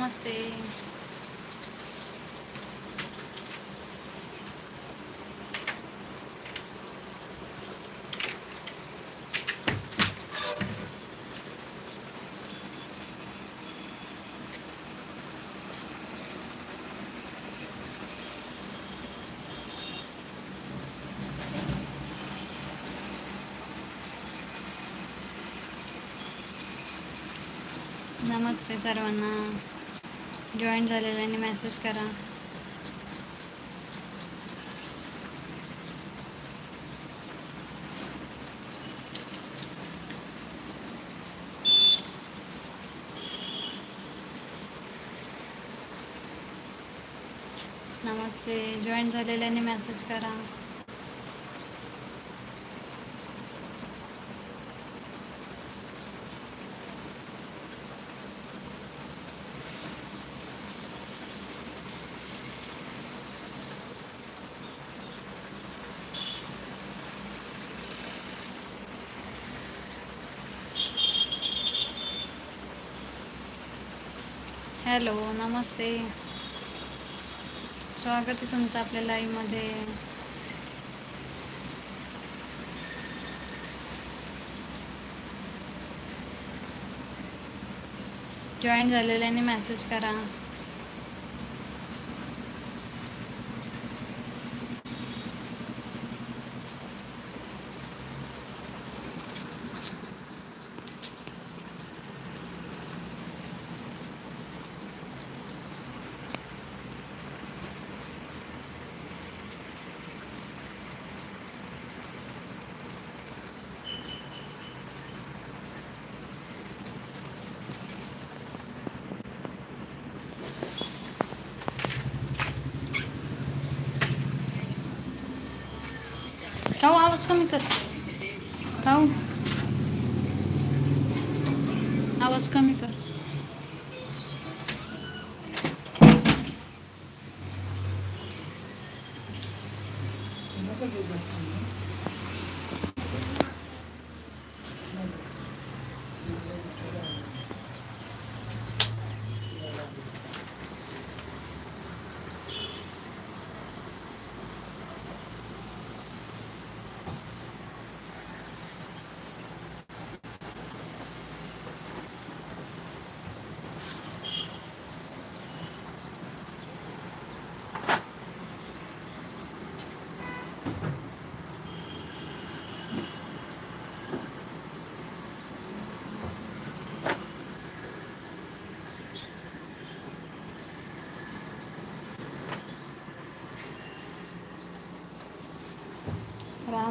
नमस्ते नमस्ते सर्वांना जॉईन झालेल्याने मेसेज करा. नमस्ते. जॉईन झालेल्याने मेसेज करा. हॅलो नमस्ते. स्वागत आहे तुमचं आपल्या लाईव्हमध्ये. जॉईन झालेल्याने मेसेज करा काऊ आवाज कमी कर काऊ आवाज कमी कर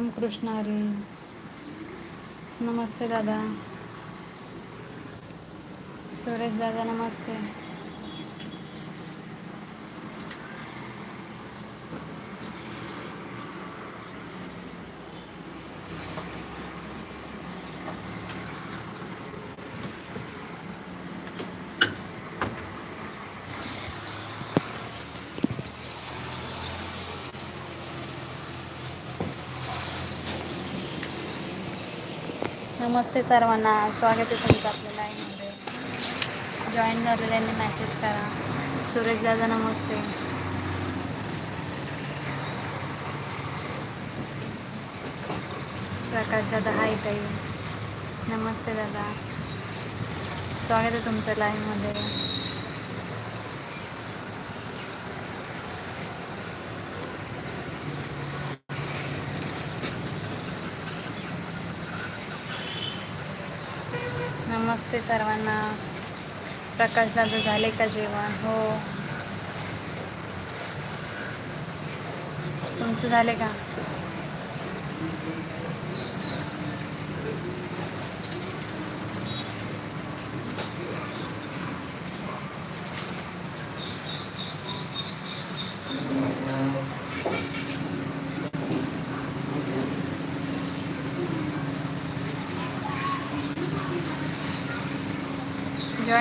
रामकृष्ण हरी. नमस्ते दादा. सुरेश दादा नमस्ते. नमस्ते सर्वांना. स्वागत आहे तुमचं आपल्या लाईनमध्ये जॉईन झालेल्यांनी मेसेज करा. सुरेश दादा नमस्ते. प्रकाश दादा हाय ताई. नमस्ते दादा. स्वागत आहे तुमचं लाईनमध्ये नमस्ते सर्वांना. प्रकाश दादा झाले का जेवण? हो. तुमचं झाले का?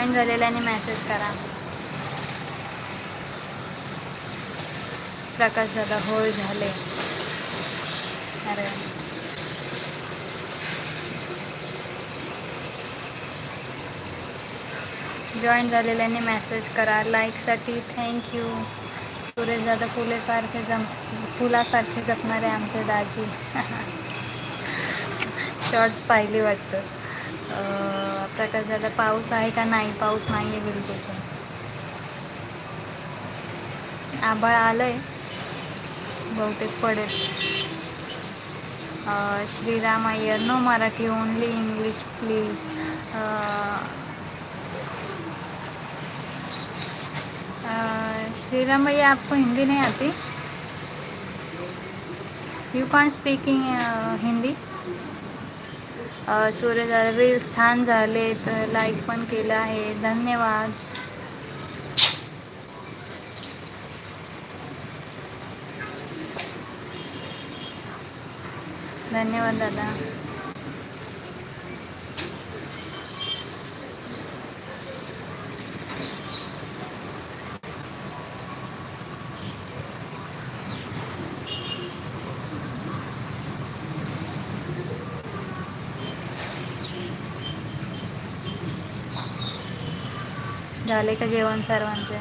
जॉईन झालेल्याने मेसेज करा. प्रकाश दादा होय झाले. अरे. जॉईन झालेल्यांनी मेसेज करा. लाईकसाठी थँक्यू सुरेश दादा फुलेसारखे जम फुलासारखे जपणारे आमचे दाजी. शॉर्ट्स पाहिली वाटतं. प्रकाश दादा पाऊस आहे का नाही? पाऊस नाही आहे बिलकुल पण. आभाळ आलंय. बहुतेक पडेल. Shriram Iyer no Marathi only English please Shriram भैया आपको हिंदी नहीं आती? You can't speaking Hindi? Surya reels छान झाले तर लाईक पण केलं आहे. धन्यवाद. धन्यवाद दादा. झाले का जेवण सर्वांचे?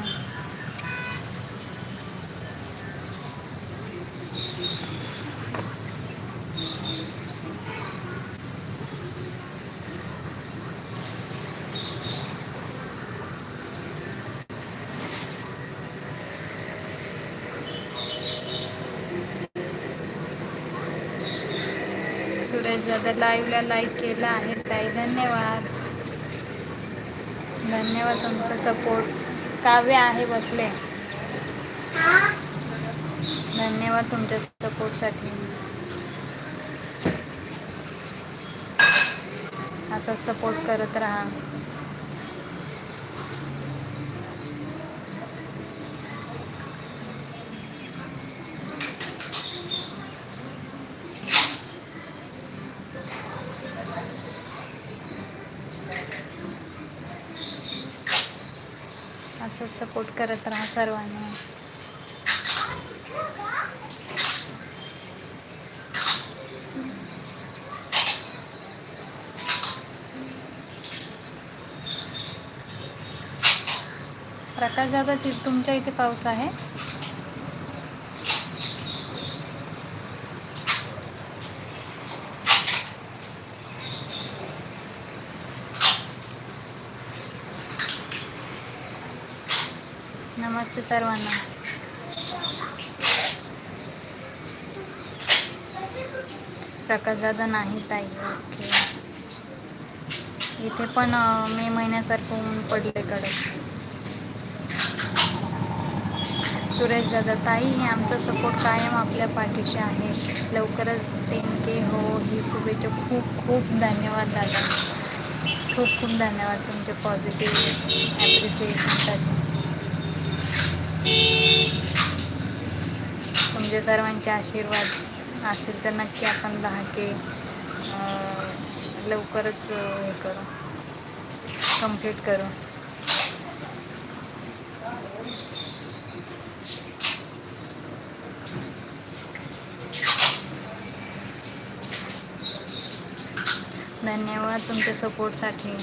सुरेश दादा लाईव्हला लाईक केला आहे ताई. धन्यवाद. धन्यवाद तुमचा सपोर्ट काव्य आहे बसले. धन्यवाद तुमच्या सपोर्टसाठी असा सपोर्ट करत राहा असंच सपोर्ट करत राहा सर्वांना. प्रकाश दादा तुमच्या इथे पाऊस आहे? नमस्ते सर्वांना. प्रकाश दादा नाही ताई ओके. इथे पण मे महिन्यासारखं ऊन पडले कडक. सुरेश दादा ताई आमचा सपोर्ट कायम आपल्या पाठीशी आहे. लवकरच टेन के हो ही शुभेच्छा. खूप खूप धन्यवाद दादा. खूप खूप धन्यवाद तुमचे पॉझिटिव्ह ॲप्रिसिएशनसाठी तुमचे सर्वांचे आशीर्वाद असेल तर नक्की आपण दहा के लवकरच हे करू. कंप्लीट करू. धन्यवाद तुमच्या सपोर्टसाठी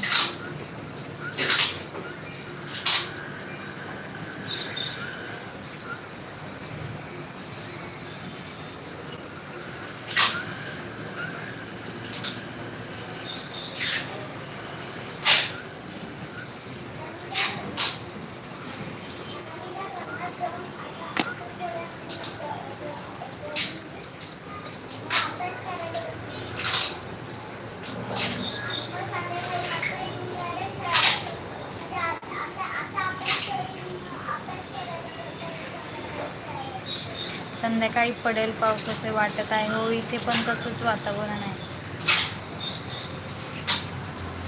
संध्याकाळी पडेल पाऊस असे वाटत आहे. हो इथे पण तसंच वातावरण आहे.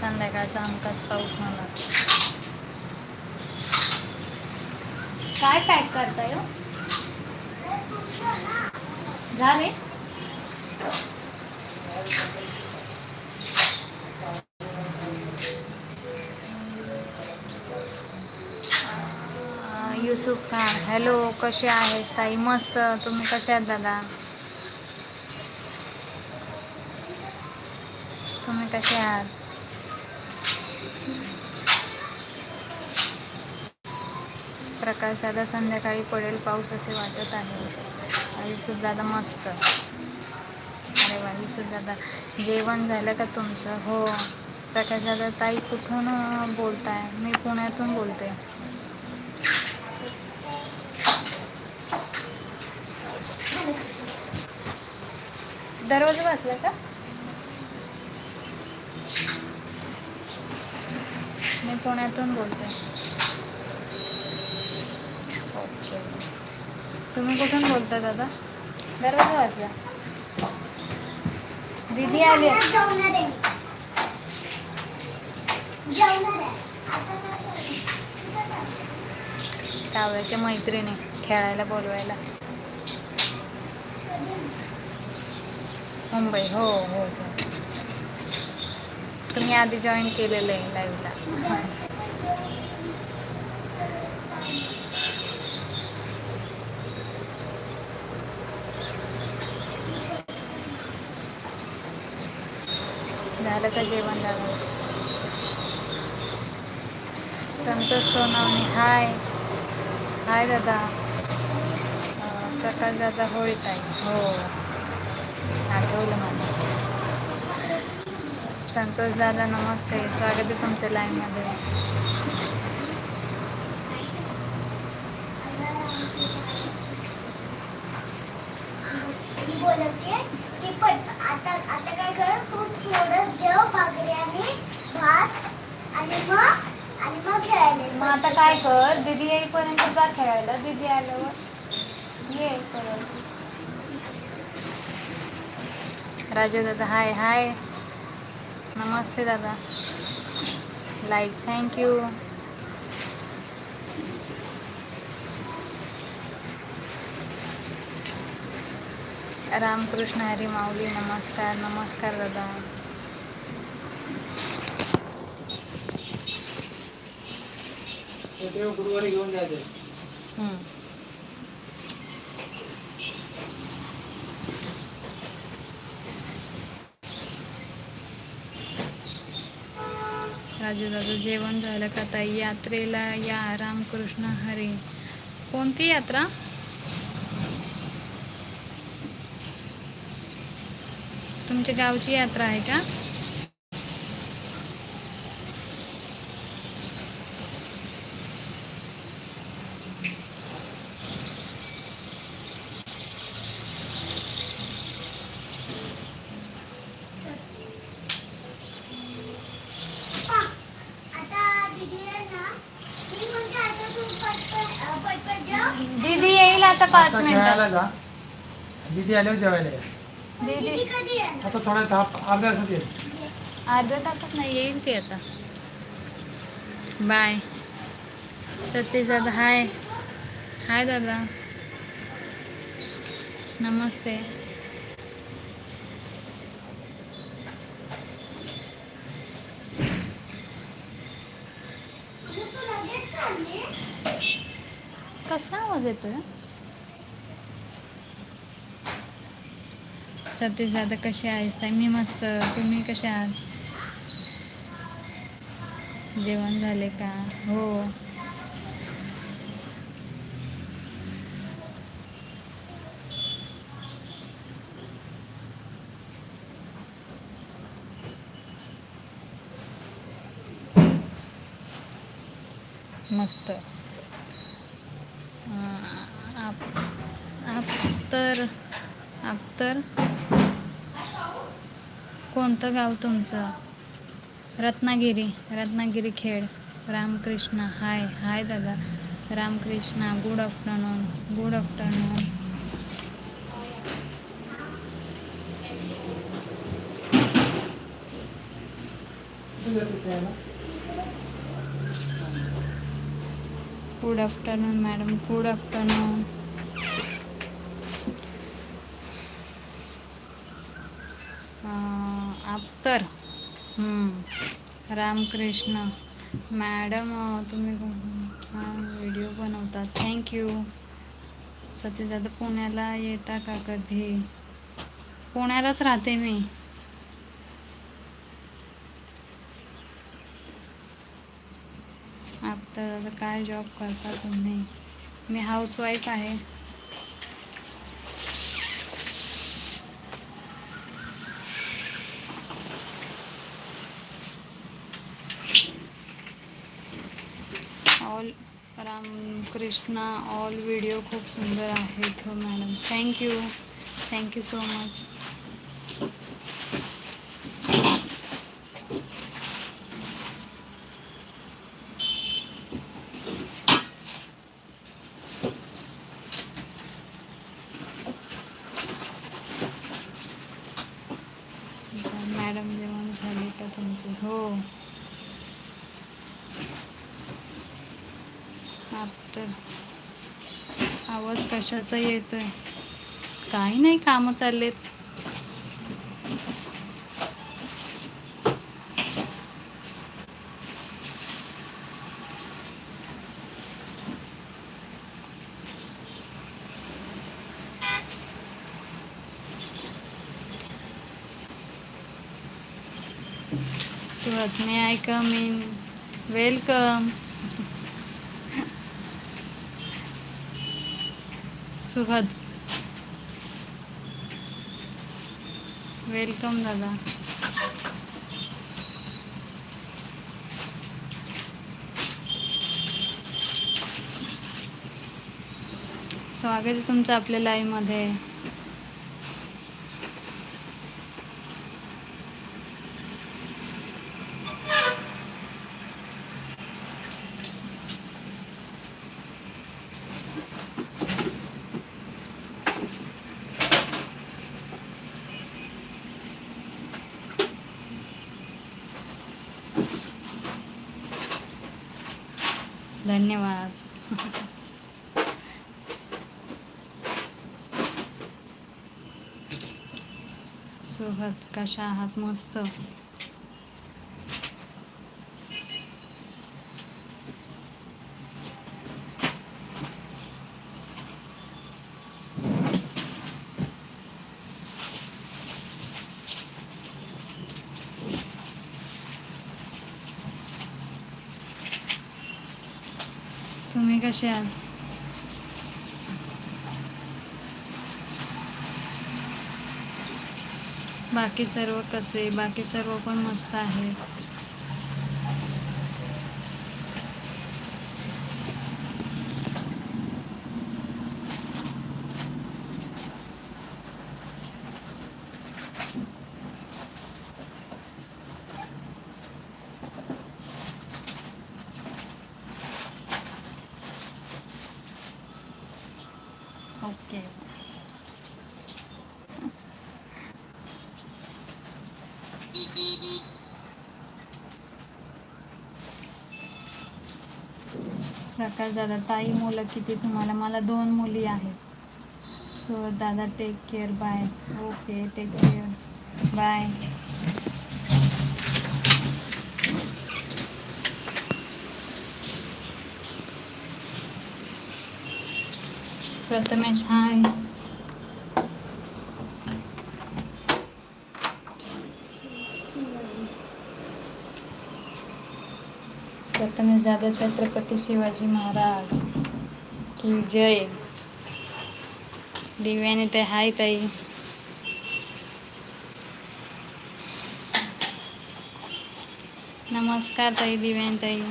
संध्याकाळचा हमखास पाऊस होणार काय पॅक करताय हो? झाले? युसुफ खान हॅलो कसे आहेस ताई? मस्त. तुम्ही कसे आहात दादा? तुम्ही कसे आहात? प्रकाश दादा संध्याकाळी पडेल. पाऊस असे वाटत आहे. आयुष्यात दादा मस्त. अरे वा युसुफ दादा. जेवण झालं का तुमचं? हो. प्रकाश दादा ताई कुठून बोलताय? मी पुण्यातून बोलते. दरवाजा बसला का? मी पुण्यातून बोलते. ओके. तुम्ही कुठून बोलता दादा? दरवाजा वाचला दीदी आली आहे. कावळ्याच्या मैत्रिणी खेळायला बोलवायला. मुंबई हो, हो हो तुम्ही आधी जॉईन केलेलं आहे लाईव्हला झालं का जेवण झालं संतोष सोनावणे हाय. हाय दादा. प्रकाश दादा होळीत आहे. हो. आठवलं मला. संतोष दादा नमस्ते. स्वागत आहे तुमच्या लाईनमध्ये मी बोलते की पण आता आता काय कर? तू थोडं जेव भाकऱ्याने भात आणि मग आणि मग खेळायला. मग आता काय कर? दीदी येईपर्यंत जा खेळायला. दीदी आल्यावर ये परत राजू दादा हाय हाय. नमस्ते दादा. Like thank you Ramkrishna Hari माऊली नमस्कार नमस्कार दादा. गुरुवारी घेऊन जायचं? राजू दादा जेवण झालं का ताई? यात्रेला या रामकृष्ण हरी. कोणती यात्रा? तुमच्या गावची यात्रा आहे का पा, आता दीदी आहे ना मी म्हणते आता तू पटपट अं, पटपट जेव दीदी येईल आता खेळायला जा दीदी आल्यावर जेवायला. या. दीदी आता थोड्या दहा अर्ध्या तासात येईल. अर्ध्या तासात नाही येईल ती आता. बाय. सतीश दादा हाय. हाय दादा. नमस्ते. तू लगेच चालली? कसला आवाज येतोय? सतीश दादा कसे आहेस ताई? मी मस्त. तुम्ही कसे आहात? जेवण झाले का? हो. मस्त. आप आप तर आप तर? कोणतं गाव तुमचं? रत्नागिरी रत्नागिरी खेड रामकृष्णा. हाय हाय दादा. Ramakrishna good afternoon good afternoon good afternoon madam good afternoon Akhtar Ramkrishna. Madam तुम्ही व्हिडिओ बनवता. थँक्यू सतीश दादा पुण्याला येता का कधी? पुण्यालाच राहते मी. अख्तर तर काय जॉब करता तुम्ही? मी हाऊसवाईफ आहे ऑल कृष्णा ऑल व्हिडिओ खूप सुंदर आहेत. हो madam thank you thank you so much madam जेवण झाले का तुमचे हो तर आवाज कशाचा येतोय? काही नाही कामं चाललेत. Surat may I come in welcome Suhad. Welcome दादा। स्वागत आहे तुमचं आपल्या लाईव्हमध्ये धन्यवाद. सोहत कशा आहात? मस्त तुम्ही कसे आहात बाकी सर्व कसे? बाकी सर्व पण मस्त आहेत ओके प्रकाश दादा ताई मुलं किती तुम्हाला? मला दोन मुली आहेत. सो दादा take care bye okay take care bye Prathamesh hi Prathamesh दादा छत्रपती शिवाजी महाराज की जय. दिव्याने ते हाय ताई. नमस्कार ताई दिव्यान ताई.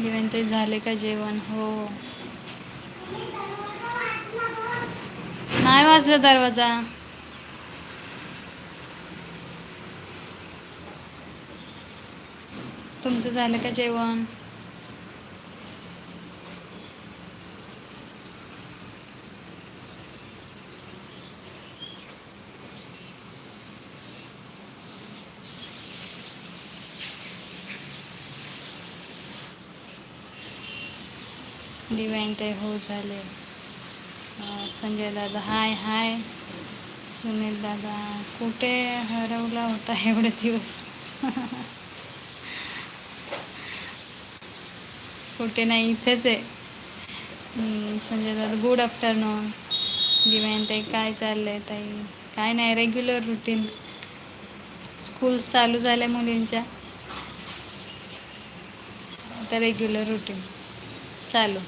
दिव्यान झाले का जेवण? हो. नाही वाजला दरवाजा. तुमचं झालं का जेवण? दिव्यांताई हो झाले. संजय दादा हाय हाय. सुनील दादा कुठे हरवला होता एवढे दिवस? कुठे नाही इथेच आहे. संजय दादा गुड आफ्टरनून दिव्यांताई काय चाललंय ताई? काय नाही रेग्युलर रुटीन स्कूल्स चालू झाल्या मुलींच्या. आता रेग्युलर रुटीन चालू.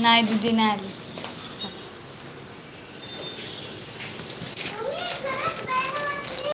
नाही दीदी नाही आली